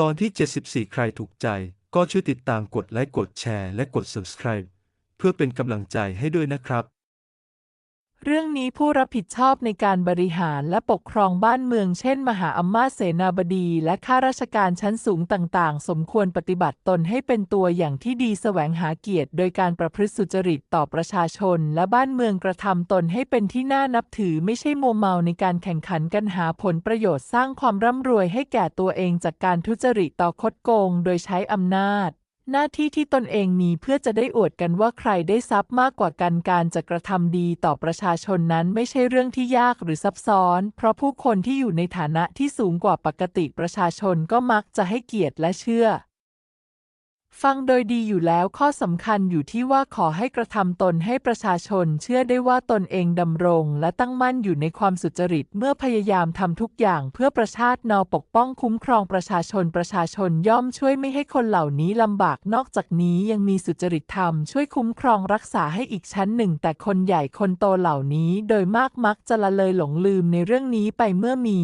ตอนที่ 74 ใครถูกใจ ก็ช่วยติดตามกดไลค์กดแชร์และกด subscribe เพื่อเป็นกำลังใจให้ด้วยนะครับ เรื่องนี้ผู้รับผิดชอบในการบริหารและปกครองบ้านเมืองเช่น มหาอำมาตย์เสนาบดี และข้าราชการชั้นสูงต่างๆ สมควรปฏิบัติตนให้เป็นตัวอย่างที่ดีแสวงหาเกียรติ โดยการประพฤติสุจริตต่อประชาชน และบ้านเมืองกระทำตนให้เป็นที่น่านับถือไม่ใช่มัวเมาในการแข่งขันกันหาผลประโยชน์สร้างความร่ำรวยให้แก่ตัวเองจากการทุจริตต่อคดโกง โดยใช้อำนาจ หน้าที่ที่ตนเองมีเพื่อจะได้อวดกันว่าใครได้ทรัพย์มากกว่ากันการจะกระทำดีต่อประชาชนนั้นไม่ใช่เรื่องที่ยากหรือซับซ้อน เพราะผู้คนที่อยู่ในฐานะที่สูงกว่าปกติประชาชนก็มักจะให้เกียรติและเชื่อ ฟังโดยดีอยู่แล้วข้อสำคัญอยู่ที่ว่าขอให้กระทำตนให้ประชาชนเชื่อได้ว่าตนเองดำรง และตั้งมั่นอยู่ในความสุจริต เมื่อพยายามทำทุกอย่างเพื่อประชาตินอปกป้องคุ้มครองประชาชนประชาชนย่อมช่วยไม่ให้คนเหล่านี้ลำบากนอกจากนี้ยังมีสุจริตธรรมช่วยคุ้มครองรักษาให้อีกชั้นหนึ่ง แต่คนใหญ่คนโตเหล่านี้ โดยมากมักจะละเลยหลงลืมในเรื่องนี้ไปเมื่อมี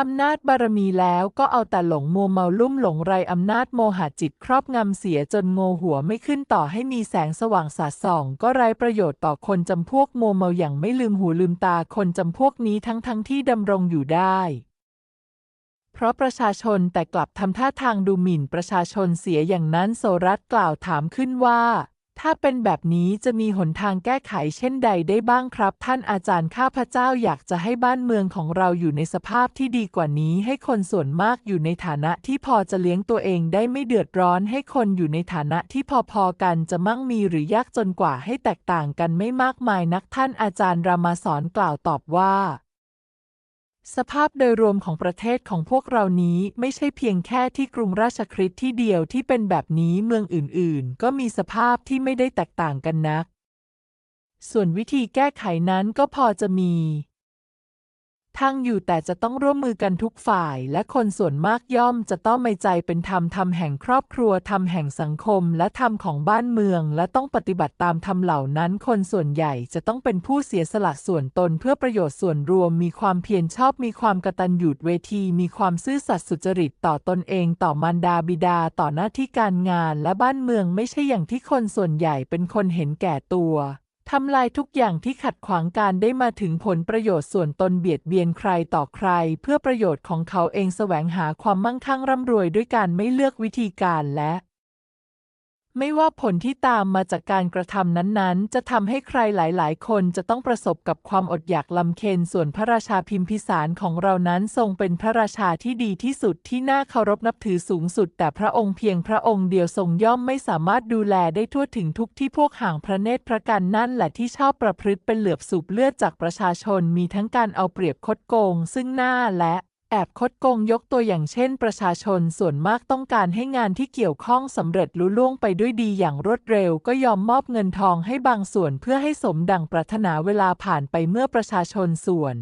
อำนาจบารมีแล้วก็เอาแต่หลงมัวเมาลุ่มหลงไรอำนาจโมหะจิตครอบงำเสียจนโงหัวไม่ขึ้นต่อให้มีแสงสว่างสาดส่อง ก็ไร้ประโยชน์ต่อคนจำพวกมัวเมาอย่างไม่ลืมหูลืมตาคนจำพวกนี้ทั้งทั้งที่ดำรงอยู่ได้ เพราะประชาชนแต่กลับทำท่าทางดูหมิ่นประชาชนเสียอย่างนั้นโสรัตกล่าวถามขึ้นว่า ถ้าเป็นแบบนี้จะมีหนทางแก้ไขเช่นใดได้บ้างครับ ท่านอาจารย์ข้าพเจ้าอยากจะให้บ้านเมืองของเราอยู่ในสภาพที่ดีกว่านี้ ให้คนส่วนมากอยู่ในฐานะที่พอจะเลี้ยงตัวเองได้ไม่เดือดร้อน ให้คนอยู่ในฐานะที่พอๆกันจะมั่งมีหรือยากจนกว่าให้แตกต่างกันไม่มากมายนักท่านอาจารย์รามาสอนกล่าวตอบว่า สภาพโดยรวมของประเทศของพวกเรานี้ไม่ใช่เพียงแค่ที่กรุงราชคริสที่เดียวที่เป็นแบบนี้เมืองอื่นๆ ก็มีสภาพที่ไม่ได้แตกต่างกันนัก ส่วนวิธีแก้ไขนั้นก็พอจะมี ทางอยู่แต่จะต้องร่วมมือกันทุกฝ่าย และคนส่วนมากย่อมจะต้องไม่ใจเป็นธรรมธรรมแห่งครอบครัวธรรมแห่งสังคม และธรรมของบ้านเมือง และต้องปฏิบัติตามธรรมเหล่านั้น คนส่วนใหญ่จะต้องเป็นผู้เสียสละส่วนตนเพื่อประโยชน์ส่วนรวม มีความเพียรชอบมีความกตัญญูเวที มีความซื่อสัตย์สุจริตต่อตนเอง ต่อมารดาบิดาต่อหน้าที่การงาน และบ้านเมืองไม่ใช่อย่างที่คนส่วนใหญ่เป็นคนเห็นแก่ตัว ทำลายทุกอย่างที่ขัดขวางการได้มาถึงผลประโยชน์ส่วนตนเบียดเบียนใครต่อใคร เพื่อประโยชน์ของเขาเองแสวงหาความมั่งคั่งร่ำรวยด้วยการไม่เลือกวิธีการและ ไม่ว่าผลที่ตามมาจากการกระทำนั้นๆ จะทำให้ใครหลายๆ คนจะต้องประสบกับความอดอยากลำเค็ญส่วนพระราชาพิมพิสารของเรานั้นทรงเป็นพระราชาที่ดีที่สุดที่น่าเคารพนับถือสูงสุด แต่พระองค์เพียงพระองค์เดียวทรงย่อมไม่สามารถดูแลได้ทั่วถึงทุกที่พวกห่างพระเนตรพระกันนั่นแหละที่ชอบประพฤติเป็นเหลือบสูบเลือดจากประชาชนมีทั้งการเอาเปรียบคดโกง ซึ่งหน้าและ แอบคดโกงยกตัวอย่างเช่น ประชาชนส่วนมากต้องการให้งานที่เกี่ยวข้องสำเร็จลุล่วงไปด้วยดีอย่างรวดเร็ว ก็ยอมมอบเงินทองให้บางส่วนเพื่อให้สมดังปรารถนาเวลาผ่านไปเมื่อประชาชนส่วน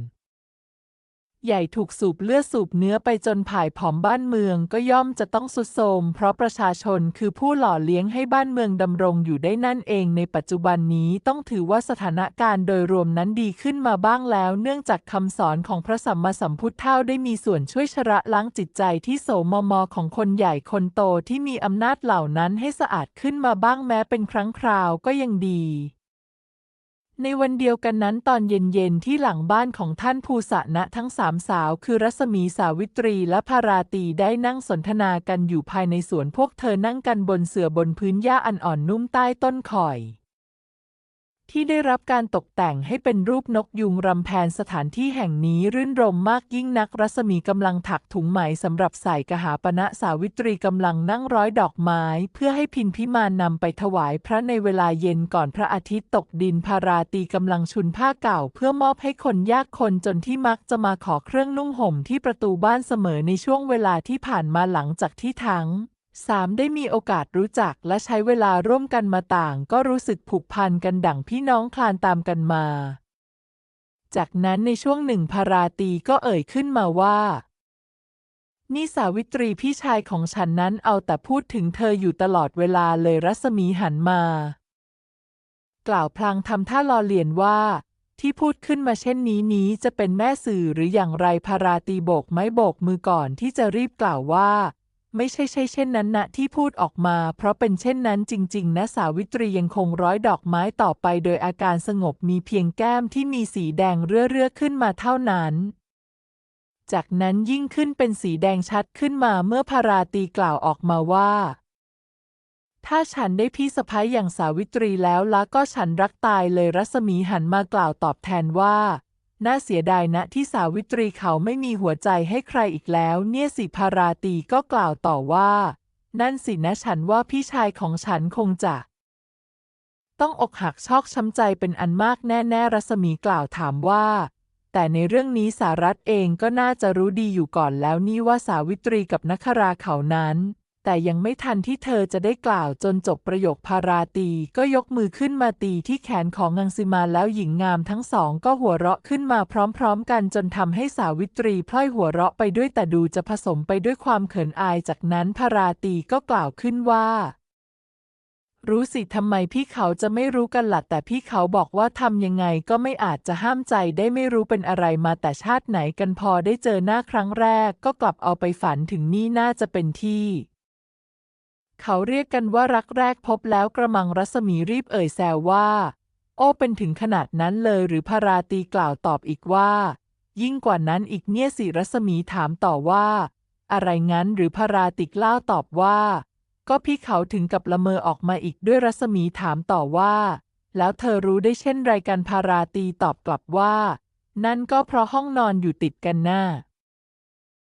ใหญ่ถูกสูบเลือดสูบเนื้อไปจนผ่ายผอมบ้านเมืองก็ย่อมจะต้องสุดโทมเพราะประชาชนคือผู้หล่อเลี้ยงให้บ้านเมืองดำรงอยู่ได้นั่นเองในปัจจุบันนี้ต้องถือว่าสถานการณ์โดยรวมนั้นดีขึ้นมาบ้างแล้ว เนื่องจากคำสอนของพระสัมมาสัมพุทธเจ้าได้มีส่วนช่วยชระล้างจิตใจที่โสมมของคนใหญ่คนโตที่มีอำนาจเหล่านั้นให้สะอาดขึ้นมาบ้างแม้เป็นครั้งคราวก็ยังดี ในวันเดียวกันนั้นตอนเย็นๆ ที่หลังบ้านของท่านภูสะนะทั้งสามสาว คือรัศมีสาวิตรีและพาราตีได้นั่งสนทนากันอยู่ภายในสวนพวกเธอนั่งกันบนเสื่อบนพื้นหญ้าอันอ่อนนุ่มใต้ต้นข่อย ที่ได้รับการตกแต่งให้เป็นรูปนกยุงรำแพนสถานที่แห่งนี้รื่นรมมากยิ่งนักรัศมีกำลังถักถุงไหมสำหรับใส่กหาปณะสาวิตรีกำลังนั่งร้อยดอกไม้ เพื่อให้พินพิมานนำไปถวายพระในเวลาเย็นก่อนพระอาทิตย์ตกดินพาราตีกำลังชุนผ้าเก่า เพื่อมอบให้คนยากคนจนที่มักจะมาขอเครื่องนุ่งห่มที่ประตูบ้านเสมอในช่วงเวลาที่ผ่านมาหลังจากที่ทั้ง สามได้มีโอกาสรู้จักและใช้เวลาร่วมกันมาต่าง ก็รู้สึกผูกพันกันดั่งพี่น้องคลานตามกันมา จากนั้นในช่วงหนึ่งพาราตีก็เอ่ยขึ้นมาว่านี่สาวิตรีพี่ชายของฉันนั้นเอาแต่พูดถึงเธออยู่ตลอดเวลาเลยรัศมีหันมา กล่าวพลางทำท่าลอเลียนว่า ที่พูดขึ้นมาเช่นนี้นี้จะเป็นแม่สื่อหรืออย่างไรพาราตีโบกไม้โบกมือก่อนที่จะรีบกล่าวว่า ไม่ใช่ใช่เช่นนั้นนะที่พูดออกมา เพราะเป็นเช่นนั้นจริง ๆ นะสาวิตรียังคงร้อยดอกไม้ต่อไปโดยอาการสงบมีเพียงแก้มที่มีสีแดงเรื่อๆขึ้นมาเท่านั้น จากนั้นยิ่งขึ้นเป็นสีแดงชัดขึ้นมาเมื่อพาราตีกล่าวออกมาว่า ถ้าฉันได้พี่สะพ้ยอย่างสาวิตรีแล้วละก็ฉันรักตายเลยรัศมีหันมากล่าวตอบแทนว่า น่าเสียดายนะที่สาวิตรีเขาไม่มีหัวใจให้ใครอีกแล้ว เนี่ยสิพาราตีก็กล่าวต่อว่า นั่นสินะฉันว่าพี่ชายของฉันคงจะ ต้องอกหักชอกช้ำใจเป็นอันมากแน่ ๆ รัศมีกล่าวถามว่า แต่ในเรื่องนี้สารัตเองก็น่าจะรู้ดีอยู่ก่อนแล้วนี่ว่าสาวิตรีกับนัคราเขานั้น แต่ยังไม่ทันที่เธอจะได้กล่าวจนจบประโยคพาราตีก็ยกมือขึ้นมาตีที่แขนของงังสิมาแล้วหญิงงามทั้งสองก็หัวเราะขึ้นมาพร้อมๆ กันจนทำให้สาวิตรีพล่อยหัวเราะไปด้วยแต่ดูจะผสมไปด้วยความเขินอายจากนั้นพาราตีก็กล่าวขึ้นว่ารู้สิทำไมพี่เขาจะไม่รู้กันล่ะแต่พี่เขาบอกว่าทำยังไงก็ไม่อาจจะห้ามใจได้ไม่รู้เป็นอะไรมาแต่ชาติไหนกันพอได้เจอหน้าครั้งแรกก็กลับเอาไปฝันถึงนี่น่าจะเป็นที่ เขาเรียกกันว่ารักแรกพบแล้วกระมังรัศมีรีบเอ่ยแซวว่า โอ้เป็นถึงขนาดนั้นเลยหรือพาราตีกล่าวตอบอีกว่า ยิ่งกว่านั้นอีกเนี่ยสิรัศมีถามต่อว่า อะไรงั้นหรือพาราติกเล่าตอบว่า ก็พี่เขาถึงกับละเมอออกมาอีกด้วยรัศมีถามต่อว่า แล้วเธอรู้ได้เช่นไรกันพาราตีตอบกลับว่า นั่นก็เพราะห้องนอนอยู่ติดกันหน้า